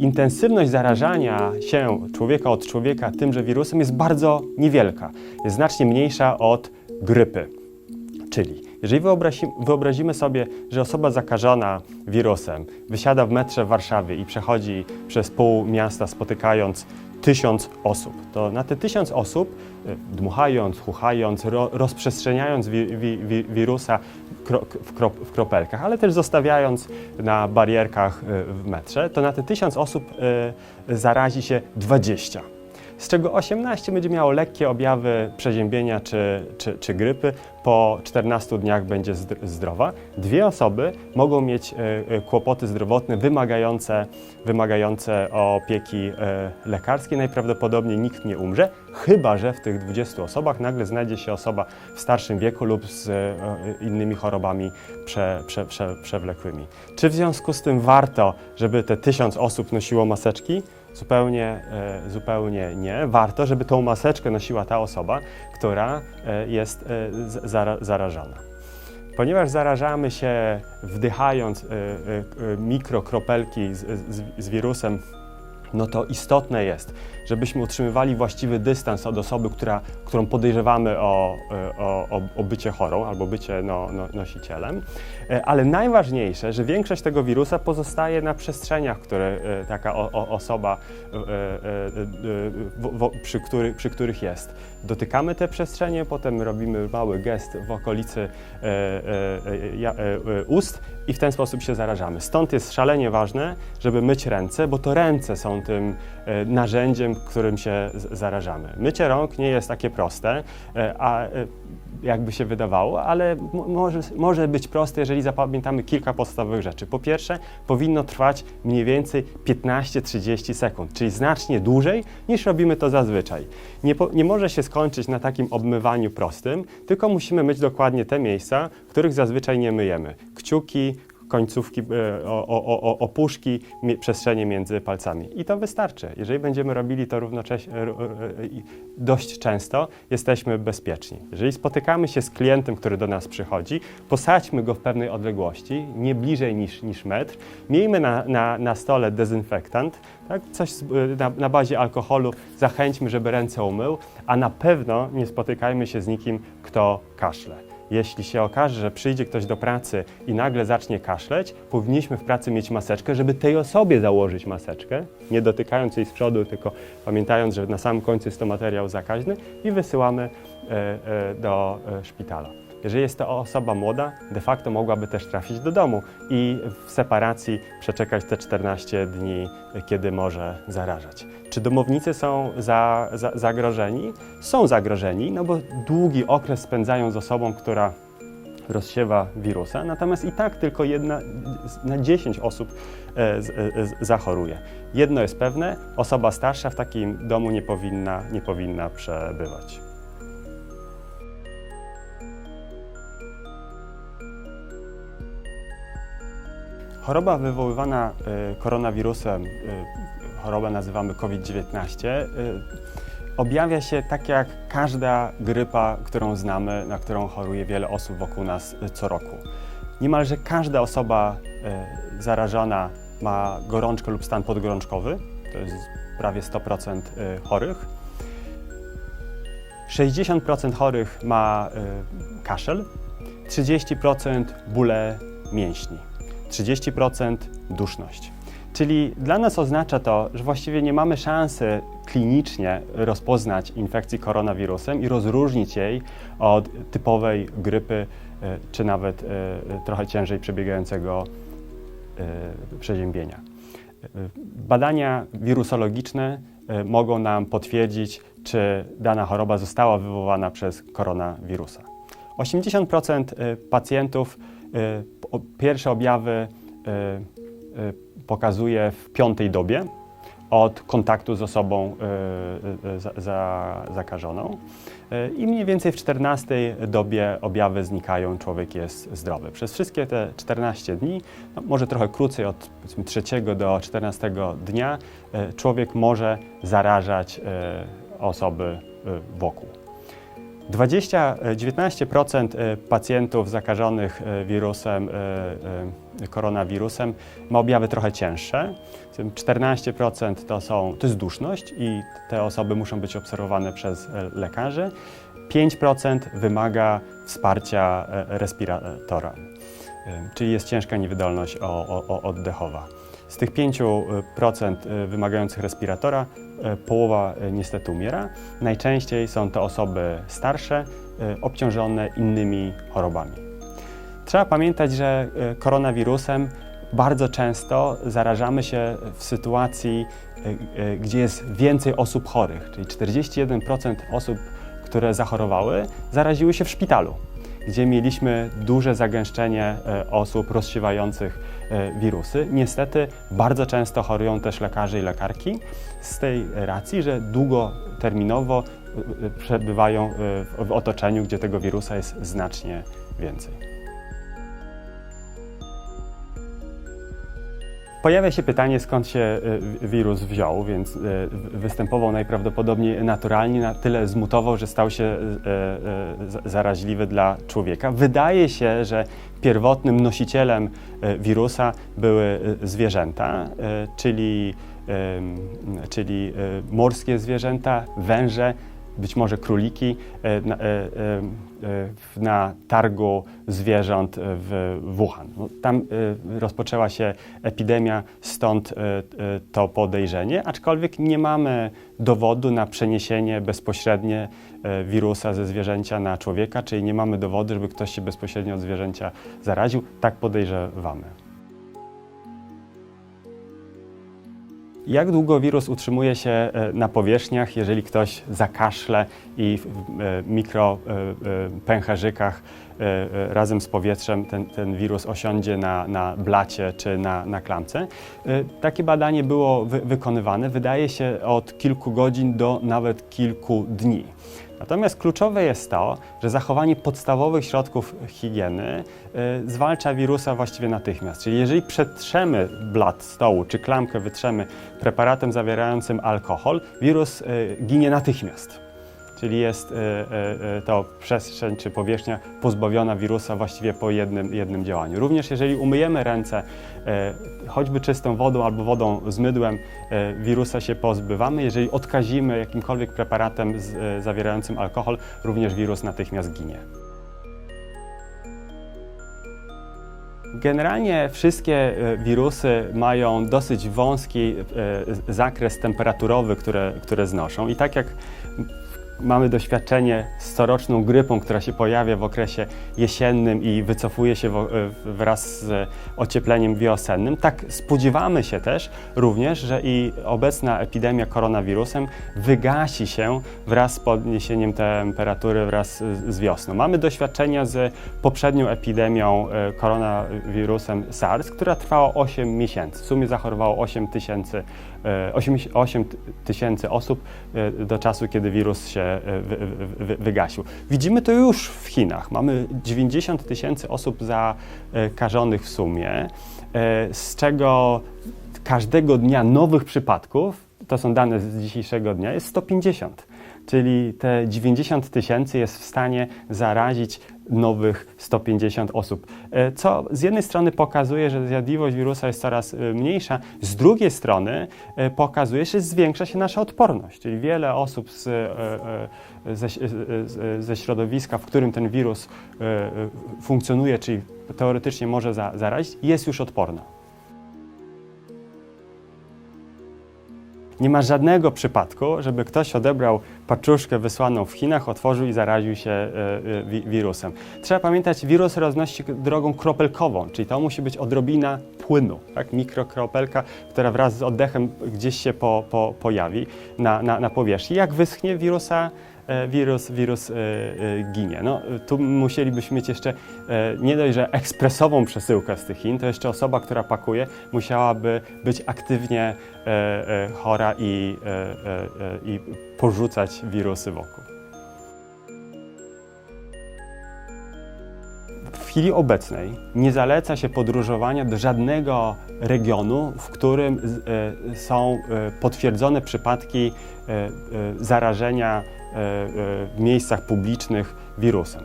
intensywność zarażania się człowieka od człowieka tymże wirusem jest bardzo niewielka. Jest znacznie mniejsza od grypy. Czyli jeżeli wyobrazi, wyobrazimy sobie, że osoba zakażona wirusem wysiada w metrze w Warszawie i przechodzi przez pół miasta spotykając tysiąc osób, to na te tysiąc osób, y, dmuchając, chuchając, ro, rozprzestrzeniając wi, wi, wi, wirusa kro, w, krop, w kropelkach, ale też zostawiając na barierkach y, w metrze, to na te tysiąc osób y, zarazi się 20 z czego 18 będzie miało lekkie objawy przeziębienia czy, czy, czy grypy. Po 14 dniach będzie zdr- zdrowa. Dwie osoby mogą mieć e, e, kłopoty zdrowotne wymagające, wymagające opieki e, lekarskiej. Najprawdopodobniej nikt nie umrze, chyba że w tych 20 osobach nagle znajdzie się osoba w starszym wieku lub z innymi chorobami prze, prze, prze, przewlekłymi. Czy w związku z tym warto, żeby te tysiąc osób nosiło maseczki? Zupełnie, e, zupełnie nie. Warto, żeby tą maseczkę nosiła ta osoba, która e, jest e, zarażona. Ponieważ zarażamy się wdychając mikrokropelki z, z, z wirusem, no to istotne jest, żebyśmy utrzymywali właściwy dystans od osoby, która, którą podejrzewamy o, e, o, o, bycie chorą albo bycie no, no, nosicielem. E, Ale najważniejsze, że większość tego wirusa pozostaje na przestrzeniach, które e, taka o, o, osoba, przy, który, przy których jest. Dotykamy te przestrzenie, potem robimy mały gest w okolicy e, e, e, e, e, ust i w ten sposób się zarażamy. Stąd jest szalenie ważne, żeby myć ręce, bo to ręce są tym e, narzędziem, którym się zarażamy. Mycie rąk nie jest takie proste, a jakby się wydawało, ale mo- może, może być proste, jeżeli zapamiętamy kilka podstawowych rzeczy. Po pierwsze, powinno trwać mniej więcej 15-30 sekund, czyli znacznie dłużej niż robimy to zazwyczaj. Nie, po, nie może się skończyć na takim obmywaniu prostym, tylko musimy myć dokładnie te miejsca, których zazwyczaj nie myjemy. Kciuki, końcówki, e, o, o, o, opuszki, przestrzenie między palcami. I to wystarczy. Jeżeli będziemy robili to równocześnie, r- i dość często, jesteśmy bezpieczni. Jeżeli spotykamy się z klientem, który do nas przychodzi, posadźmy go w pewnej odległości, nie bliżej niż, niż metr, miejmy na, na, na stole dezynfektant, tak? coś na, na bazie alkoholu, zachęćmy, żeby ręce umył, a na pewno nie spotykajmy się z nikim, kto kaszle. Jeśli się okaże, że przyjdzie ktoś do pracy i nagle zacznie kaszleć, powinniśmy w pracy mieć maseczkę, żeby tej osobie założyć maseczkę, nie dotykając jej z przodu, tylko pamiętając, że na samym końcu jest to materiał zakaźny i wysyłamy e, e, do e, szpitala. Jeżeli jest to osoba młoda, de facto mogłaby też trafić do domu i w separacji przeczekać te 14 dni, kiedy może zarażać. Czy domownicy są za, za, zagrożeni? Są zagrożeni, no bo długi okres spędzają z osobą, która rozsiewa wirusa, natomiast i tak tylko jedna na 10 osób e, z, e, zachoruje. Jedno jest pewne, osoba starsza w takim domu nie powinna, nie powinna przebywać. Choroba wywoływana y, koronawirusem, y, chorobę nazywamy COVID-19, y, objawia się tak jak każda grypa, którą znamy, na którą choruje wiele osób wokół nas co roku. Niemalże każda osoba zarażona ma gorączkę lub stan podgorączkowy, to jest prawie 100% y, chorych. 60% chorych ma kaszel, 30% bóle mięśni, 30% duszność. Czyli dla nas oznacza to, że właściwie nie mamy szansy klinicznie rozpoznać infekcji koronawirusem i rozróżnić jej od typowej grypy, y, czy nawet y, trochę ciężej przebiegającego y, przeziębienia. Badania wirusologiczne mogą nam potwierdzić, czy dana choroba została wywołana przez koronawirusa. 80% y, pacjentów pierwsze objawy y, y, pokazuje w piątej dobie od kontaktu z osobą y, y, za, za, zakażoną. Y, I mniej więcej w 14 dobie objawy znikają, człowiek jest zdrowy. Przez wszystkie te 14 dni, no może trochę krócej, od powiedzmy 3 do 14 dnia, y, człowiek może zarażać osoby wokół. 20, e, 19% e, pacjentów zakażonych e, wirusem e, koronawirusem ma objawy trochę cięższe. 14% to, są, to jest duszność i te osoby muszą być obserwowane przez e, lekarzy. 5% wymaga wsparcia e, respiratora, e, czyli jest ciężka niewydolność oddechowa. Z tych 5% wymagających respiratora połowa niestety umiera. Najczęściej są to osoby starsze, obciążone innymi chorobami. Trzeba pamiętać, że koronawirusem bardzo często zarażamy się w sytuacji, gdzie jest więcej osób chorych, czyli 41% osób które zachorowały, zaraziły się w szpitalu, gdzie mieliśmy duże zagęszczenie e, osób rozsiewających e, wirusy. Niestety bardzo często chorują też lekarze i lekarki z tej racji, że długoterminowo e, przebywają w otoczeniu, gdzie tego wirusa jest znacznie więcej. Pojawia się pytanie, skąd się y, wirus wziął, więc y, występował najprawdopodobniej naturalnie, na tyle zmutował, że stał się y, zaraźliwy dla człowieka. Wydaje się, że pierwotnym nosicielem wirusa były zwierzęta, czyli, czyli morskie zwierzęta, węże, być może króliki e, na, e, e, na targu zwierząt w Wuhan. No, tam rozpoczęła się epidemia, stąd to podejrzenie, aczkolwiek nie mamy dowodu na przeniesienie bezpośrednie wirusa ze zwierzęcia na człowieka, czyli nie mamy dowodu, żeby ktoś się bezpośrednio od zwierzęcia zaraził. Tak podejrzewamy. Jak długo wirus utrzymuje się e, na powierzchniach, jeżeli ktoś zakaszle i w e, mikropęcherzykach razem z powietrzem ten, ten wirus osiądzie na, na blacie czy na, na klamce? Takie badanie było wy, wykonywane, wydaje się, od kilku godzin do nawet kilku dni. Natomiast kluczowe jest to, że zachowanie podstawowych środków higieny zwalcza wirusa właściwie natychmiast. Czyli jeżeli przetrzemy blat stołu czy klamkę wytrzemy preparatem zawierającym alkohol, wirus ginie natychmiast czyli jest e, e, e, to przestrzeń czy powierzchnia pozbawiona wirusa właściwie po jednym, jednym działaniu. Również jeżeli umyjemy ręce choćby czystą wodą albo wodą z mydłem, wirusa się pozbywamy. Jeżeli odkazimy jakimkolwiek preparatem zawierającym alkohol, również wirus natychmiast ginie. Generalnie wszystkie wirusy mają dosyć wąski zakres temperaturowy, które, które znoszą i tak jak mamy doświadczenie z coroczną grypą, która się pojawia w okresie jesiennym i wycofuje się wraz z ociepleniem wiosennym, tak spodziewamy się też również, że i obecna epidemia koronawirusem wygasi się wraz z podniesieniem temperatury wraz z wiosną. Mamy doświadczenia z poprzednią epidemią e, koronawirusem SARS, która trwała 8 miesięcy. W sumie zachorowało 8 tysięcy 8 tysięcy osób e, do czasu, kiedy wirus się e, wygasił. Widzimy to już w Chinach. Mamy 90 tysięcy osób zakażonych w sumie, e, z czego każdego dnia nowych przypadków, to są dane z dzisiejszego dnia, jest 150 czyli te 90 tysięcy jest w stanie zarazić nowych 150 osób. E, co z jednej strony pokazuje, że zjadliwość wirusa jest coraz e, mniejsza, z drugiej strony e, pokazuje, że zwiększa się nasza odporność. Czyli wiele osób z, ze, ze środowiska, w którym ten wirus funkcjonuje, czyli teoretycznie może zarazić, jest już odporna. Nie ma żadnego przypadku, żeby ktoś odebrał paczuszkę wysłaną w Chinach, otworzył i zaraził się e, e, wirusem. Trzeba pamiętać, wirus roznosi drogą kropelkową, czyli to musi być odrobina płynu, tak? mikrokropelka, która wraz z oddechem gdzieś się po, po, pojawi na, na, na powierzchni. Jak wyschnie wirusa, wirus, wirus e, e, ginie. No, tu musielibyśmy mieć jeszcze nie dość, że ekspresową przesyłkę z tych Chin, to jeszcze osoba, która pakuje, musiałaby być aktywnie chora i, i porzucać wirusy wokół. W chwili obecnej nie zaleca się podróżowania do żadnego regionu, w którym są potwierdzone przypadki zarażenia E, e, w miejscach publicznych wirusem.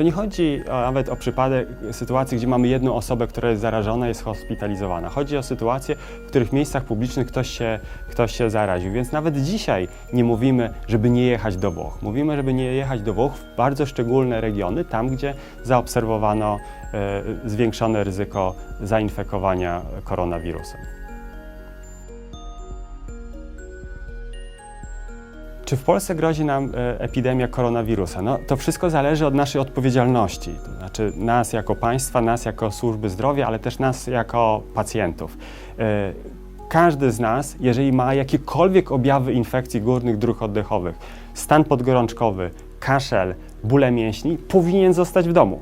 To nie chodzi nawet o przypadek sytuacji, gdzie mamy jedną osobę, która jest zarażona, jest hospitalizowana. Chodzi o sytuacje, w których miejscach publicznych ktoś się, ktoś się zaraził. Więc nawet dzisiaj nie mówimy, żeby nie jechać do Włoch. Mówimy, żeby nie jechać do Włoch w bardzo szczególne regiony, tam gdzie zaobserwowano e, zwiększone ryzyko zainfekowania koronawirusem. Czy w Polsce grozi nam e, epidemia koronawirusa? No, to wszystko zależy od naszej odpowiedzialności, to znaczy nas jako państwa, nas jako służby zdrowia, ale też nas jako pacjentów. E, Każdy z nas, jeżeli ma jakiekolwiek objawy infekcji górnych dróg oddechowych, stan podgorączkowy, kaszel, bóle mięśni, powinien zostać w domu.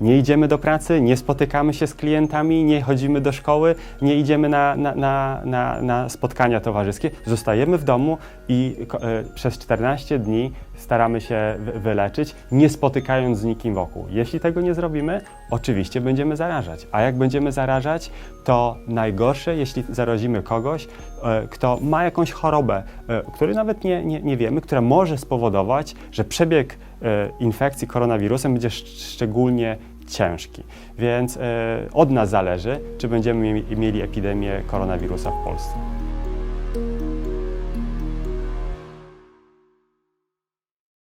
Nie idziemy do pracy, nie spotykamy się z klientami, nie chodzimy do szkoły, nie idziemy na, na, na, na, na spotkania towarzyskie. Zostajemy w domu i e, przez 14 dni staramy się wy- wyleczyć, nie spotykając z nikim wokół. Jeśli tego nie zrobimy, oczywiście będziemy zarażać. A jak będziemy zarażać, to najgorsze, jeśli zarazimy kogoś, e, kto ma jakąś chorobę, e, której nawet nie, nie, nie wiemy, która może spowodować, że przebieg e, infekcji koronawirusem będzie szcz- szczególnie ciężki. Więc od nas zależy, czy będziemy mieli epidemię koronawirusa w Polsce.